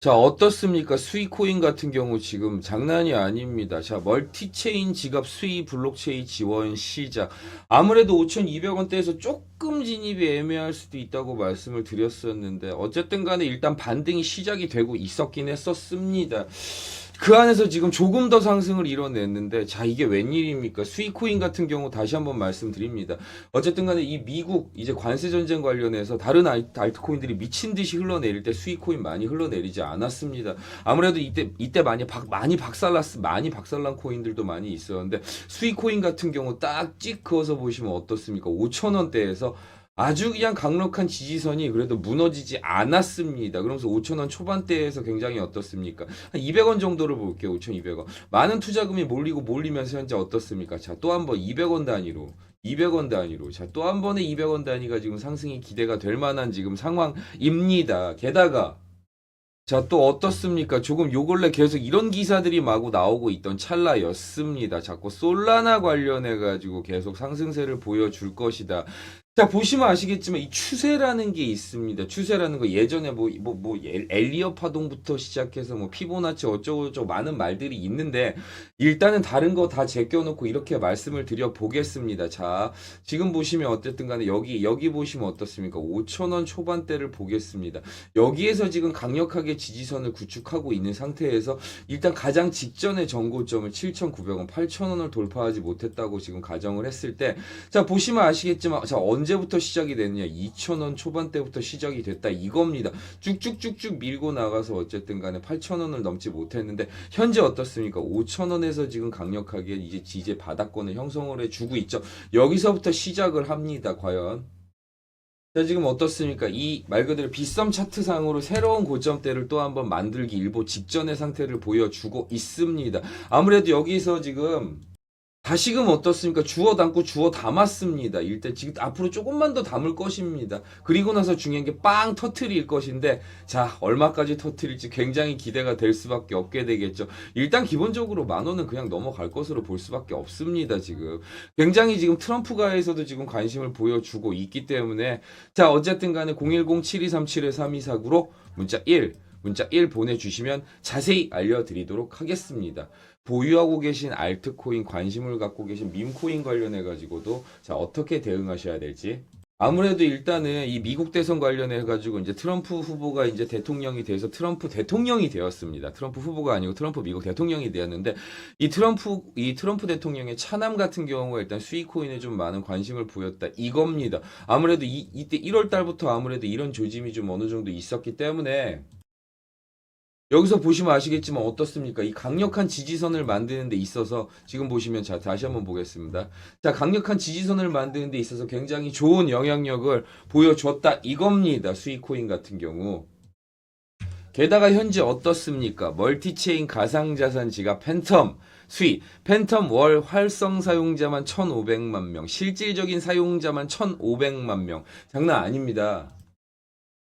자, 어떻습니까? 수익코인 같은 경우 지금 장난이 아닙니다. 자, 멀티체인 지갑 수익 블록체인 지원 시작. 아무래도 5,200원대에서 조금 진입이 애매할 수도 있다고 말씀을 드렸었는데, 어쨌든 간에 일단 반등이 시작이 되고 있었긴 했었습니다. 그 안에서 지금 조금 더 상승을 이뤄냈는데, 자, 이게 웬일입니까? 수익코인 같은 경우 다시 한번 말씀드립니다. 어쨌든 간에 이 미국 이제 관세 전쟁 관련해서 다른 알- 알트코인들이 미친 듯이 흘러내릴 때 수익코인 많이 흘러내리지 않았습니다. 아무래도 이때 이때 많이 박 많이 박살났 많이 박살난 코인들도 많이 있었는데 수익코인 같은 경우 딱 찍 그어서 보시면 어떻습니까? 5천 원대에서 아주 그냥 강력한 지지선이 그래도 무너지지 않았습니다. 그러면서 5천원 초반대에서 굉장히 어떻습니까? 한 200원 정도를 볼게요. 5,200원. 많은 투자금이 몰리고 몰리면서 현재 어떻습니까? 자, 또 한 번 200원 단위로 200원 단위로 자, 또 한 번의 200원 단위가 지금 상승이 기대가 될 만한 지금 상황입니다. 게다가 자, 또 어떻습니까? 조금 요 근래 계속 이런 기사들이 마구 나오고 있던 찰나였습니다. 자꾸 솔라나 관련해가지고 계속 상승세를 보여줄 것이다. 자, 보시면 아시겠지만 이 추세라는 게 있습니다. 추세라는 거 예전에 뭐, 뭐, 뭐, 엘- 엘리어 파동부터 시작해서 뭐 피보나치 어쩌고 저쩌고 많은 말들이 있는데 일단은 다른 거 다 제껴놓고 이렇게 말씀을 드려 보겠습니다. 자, 지금 보시면 어쨌든 간에 여기, 여기 보시면 어떻습니까? 5천 원 초반대를 보겠습니다. 여기에서 지금 강력하게 지지선을 구축하고 있는 상태에서 일단 가장 직전의 전고점을 7,900원, 8,000원을 돌파하지 못했다고 지금 가정을 했을 때, 자, 보시면 아시겠지만, 자, 언제 부터 시작이 됐느냐? 2,000원 초반대부터 시작이 됐다. 이겁니다. 쭉쭉쭉쭉 밀고 나가서 어쨌든 간에 8,000원을 넘지 못했는데, 현재 어떻습니까? 5,000원에서 지금 강력하게 이제 지지 바닥권을 형성을 해주고 있죠. 여기서부터 시작을 합니다. 과연. 자, 지금 어떻습니까? 이 말 그대로 빗썸 차트상으로 새로운 고점대를 또 한번 만들기 일보 직전의 상태를 보여주고 있습니다. 아무래도 여기서 지금 다시금 어떻습니까? 주워 담고 주워 담았습니다. 일단 지금 앞으로 조금만 더 담을 것입니다. 그리고 나서 중요한 게 빵 터트릴 것인데 자 얼마까지 터트릴지 굉장히 기대가 될 수밖에 없게 되겠죠. 일단 기본적으로 만 원은 그냥 넘어갈 것으로 볼 수밖에 없습니다. 지금 굉장히 지금 트럼프가에서도 지금 관심을 보여주고 있기 때문에 자 어쨌든 간에 010-7237-3249로 문자 1 문자 1 보내주시면 자세히 알려드리도록 하겠습니다. 보유하고 계신 알트코인 관심을 갖고 계신 밈코인 관련해 가지고도 자 어떻게 대응하셔야 될지 아무래도 일단은 이 미국 대선 관련해 가지고 이제 트럼프 후보가 이제 대통령이 돼서 트럼프 대통령이 되었습니다. 트럼프 후보가 아니고 트럼프 미국 대통령이 되었는데 이 트럼프 이 트럼프 대통령의 차남 같은 경우가 일단 수익코인에 좀 많은 관심을 보였다 이겁니다. 아무래도 이 이때 1월 달부터 아무래도 이런 조짐이 좀 어느 정도 있었기 때문에 여기서 보시면 아시겠지만 어떻습니까? 이 강력한 지지선을 만드는 데 있어서 지금 보시면 자 다시 한번 보겠습니다. 자 강력한 지지선을 만드는 데 있어서 굉장히 좋은 영향력을 보여줬다 이겁니다. 수익코인 같은 경우. 게다가 현재 어떻습니까? 멀티체인 가상자산 지갑 팬텀 수익 팬텀 월 활성 사용자만 1,500만 명, 실질적인 사용자만 1,500만 명. 장난 아닙니다.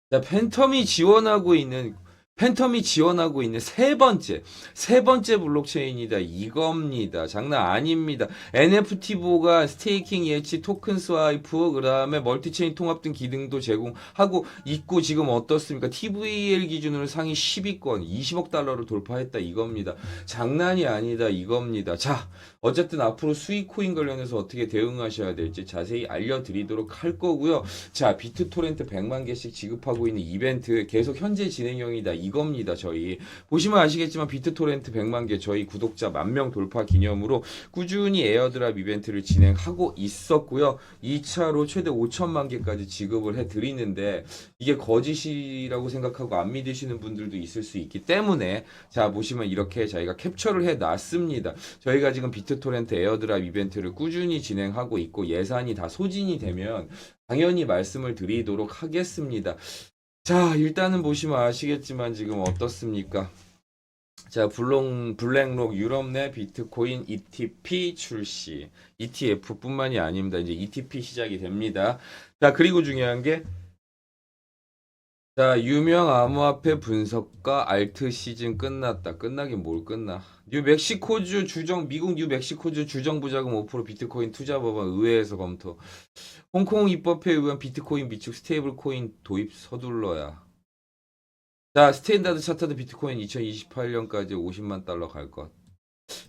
자, 팬텀이 지원하고 있는 팬텀이 지원하고 있는 세 번째, 세 번째 블록체인이다. 이겁니다. 장난 아닙니다. NFT보가 스테이킹 예치, 토큰 스와이프, 그 다음에 멀티체인 통합 등 기능도 제공하고 있고, 지금 어떻습니까? TVL 기준으로 상위 10위권, 20억 달러를 돌파했다. 이겁니다. 장난이 아니다. 이겁니다. 자, 어쨌든 앞으로 수익 코인 관련해서 어떻게 대응하셔야 될지 자세히 알려드리도록 할 거고요. 자, 비트토렌트 100만 개씩 지급하고 있는 이벤트 계속 현재 진행형이다. 이겁니다. 저희 보시면 아시겠지만 비트토렌트 100만 개 저희 구독자 만 명 돌파 기념으로 꾸준히 에어드랍 이벤트를 진행하고 있었고요. 2차로 최대 5천만 개까지 지급을 해 드리는데 이게 거짓이라고 생각하고 안 믿으시는 분들도 있을 수 있기 때문에 자, 보시면 이렇게 저희가 캡처를 해 놨습니다. 저희가 지금 비트토렌트 에어드랍 이벤트를 꾸준히 진행하고 있고 예산이 다 소진이 되면 당연히 말씀을 드리도록 하겠습니다. 자, 일단은 보시면 아시겠지만 지금 어떻습니까? 자, 블록, 블랙록 유럽 내 비트코인 ETP 출시. ETF뿐만이 아닙니다. 이제 ETP 시작이 됩니다. 자, 그리고 중요한 게 자, 유명 암호화폐 분석가 알트 시즌 끝났다. 끝나긴 뭘 끝나. 뉴멕시코주 주정 미국 뉴멕시코주 주정부 자금 5% 비트코인 투자 법안 의회에서 검토. 홍콩 입법에 의한 비트코인 비축 스테이블 코인 도입 서둘러야. 자, 스탠다드 차트드 비트코인 2028년까지 50만 달러 갈 것.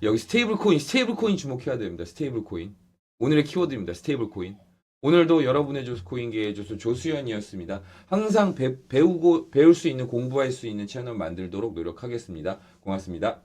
여기 스테이블 코인, 스테이블 코인 주목해야 됩니다. 스테이블 코인. 오늘의 키워드입니다. 스테이블 코인. 오늘도 여러분의 조수 코인계의 조수 조수연이었습니다. 항상 배, 배우고 배울 수 있는 공부할 수 있는 채널 만들도록 노력하겠습니다. 고맙습니다.